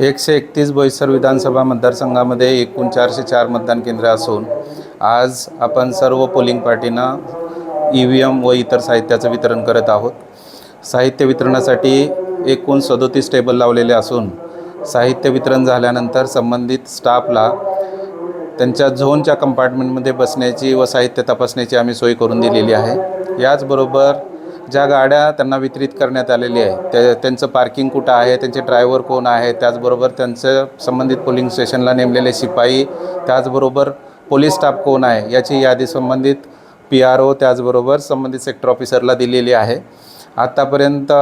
एकशे एकतीस बोईसर विधानसभा मतदारसंघामध्ये एकूण चारशे चार मतदान केंद्र असून आज आपण सर्व पोलिंग पार्टींना ई व्ही एम व इतर साहित्याचं वितरण करत आहोत. साहित्य वितरणासाठी एकूण सदोतीस टेबल लावलेले असून साहित्य वितरण झाल्यानंतर संबंधित स्टाफला त्यांच्या झोनच्या कंपार्टमेंटमध्ये बसण्याची व साहित्य तपासण्याची आम्ही सोय करून दिलेली आहे. याचबरोबर ज्या गाड्या त्यांना वितरित करण्यात आलेली आहे त्या त्यांचं पार्किंग कुठं आहे त्यांचे ड्रायव्हर कोण आहे त्याचबरोबर त्यांचं संबंधित पोलिंग स्टेशनला नेमलेले शिपाई त्याचबरोबर पोलीस स्टाफ कोण आहे याची यादी संबंधित पी आर ओ त्याचबरोबर संबंधित सेक्टर ऑफिसरला दिलेली आहे. आत्तापर्यंत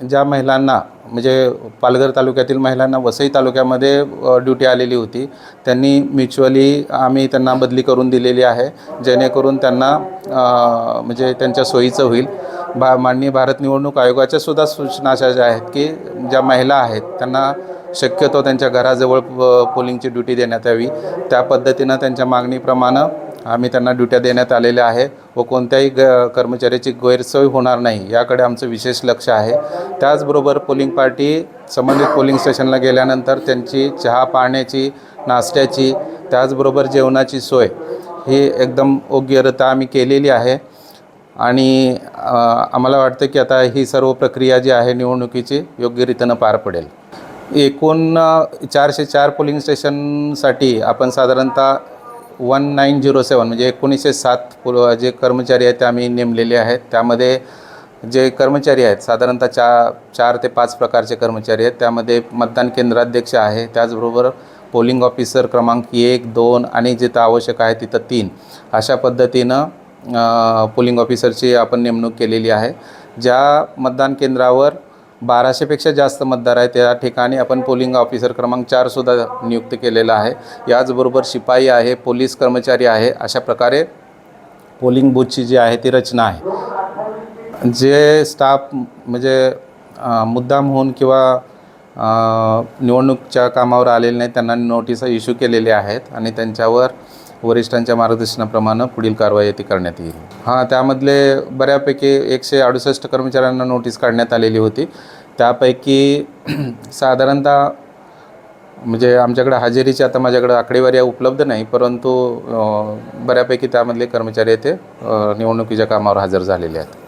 ज्या महिलांना म्हणजे पालघर तालुक्यातील महिलांना वसई तालुक्यामध्ये ड्युटी आलेली होती त्यांनी म्युच्युअली आम्ही त्यांना बदली करून दिलेली आहे जेणेकरून त्यांना म्हणजे त्यांच्या सोयीचं होईल. भा माननीय भारत निवडणूक आयोगाच्या सुद्धा सूचना अशा ज्या आहेत की ज्या महिला आहेत त्यांना शक्यतो त्यांच्या घराजवळ प- पोलिंगची ड्युटी देण्यात यावी. त्या पद्धतीनं त्यांच्या मागणीप्रमाणे आम्ही त्यांना ड्युट्या देण्यात आलेल्या आहे व कोणत्याही ग कर्मचाऱ्याची गैरसोय होणार नाही याकडे आमचं विशेष लक्ष आहे. त्याचबरोबर पोलिंग पार्टी संबंधित पोलिंग स्टेशनला गेल्यानंतर त्यांची चहा पाण्याची नाश्त्याची त्याचबरोबर जेवणाची सोय ही एकदम योग्यरित्या आम्ही केलेली आहे. आणि आम्हाला वाटतं की आता ही सर्व प्रक्रिया जी आहे निवडणुकीची योग्यरीतीनं पार पडेल. एकूण चारशे चार पोलिंग स्टेशनसाठी आपण साधारणतः वन नाईन झिरो सेवन म्हणजे एकोणीसशे सात पु जे कर्मचारी आहेत ते आम्ही नेमलेले आहेत. त्यामध्ये जे कर्मचारी आहेत साधारणतः चा चार ते पाच प्रकारचे कर्मचारी आहेत. त्यामध्ये मतदान केंद्राध्यक्ष आहे त्याचबरोबर पोलिंग ऑफिसर क्रमांक एक दोन आणि जिथं आवश्यक आहे तिथं तीन. अशा पद्धतीनं पोलिंग ऑफिसरची आपण नेमणूक केलेली आहे. ज्या मतदान केंद्रावर बाराशेपेक्षा जास्त मतदार आहेत. त्या ठिकाणी आपण पोलिंग ऑफिसर क्रमांक चारसुद्धा नियुक्त केलेला आहे. याचबरोबर शिपाई आहे पोलीस कर्मचारी आहे. अशा प्रकारे पोलिंग बूथची जी आहे ती रचना आहे. जे स्टाफ म्हणजे मुद्दाम होऊन किंवा निवडणूकच्या कामावर आलेले नाहीत त्यांना नोटिसा इश्यू केलेल्या आहेत आणि त्यांच्यावर वरिष्ठांच्या मार्गदर्शनाप्रमाणे पुढील कारवाई ती करण्यात येईल. हां त्यामधले बऱ्यापैकी एकशे अडुसष्ट कर्मचाऱ्यांना नोटीस काढण्यात आलेली होती. त्यापैकी साधारणतः म्हणजे आमच्याकडे हजेरीची आता माझ्याकडे आकडेवारी उपलब्ध नाही परंतु बऱ्यापैकी त्यामधले कर्मचारी ते निवडणुकीच्या कामावर हजर झालेले आहेत.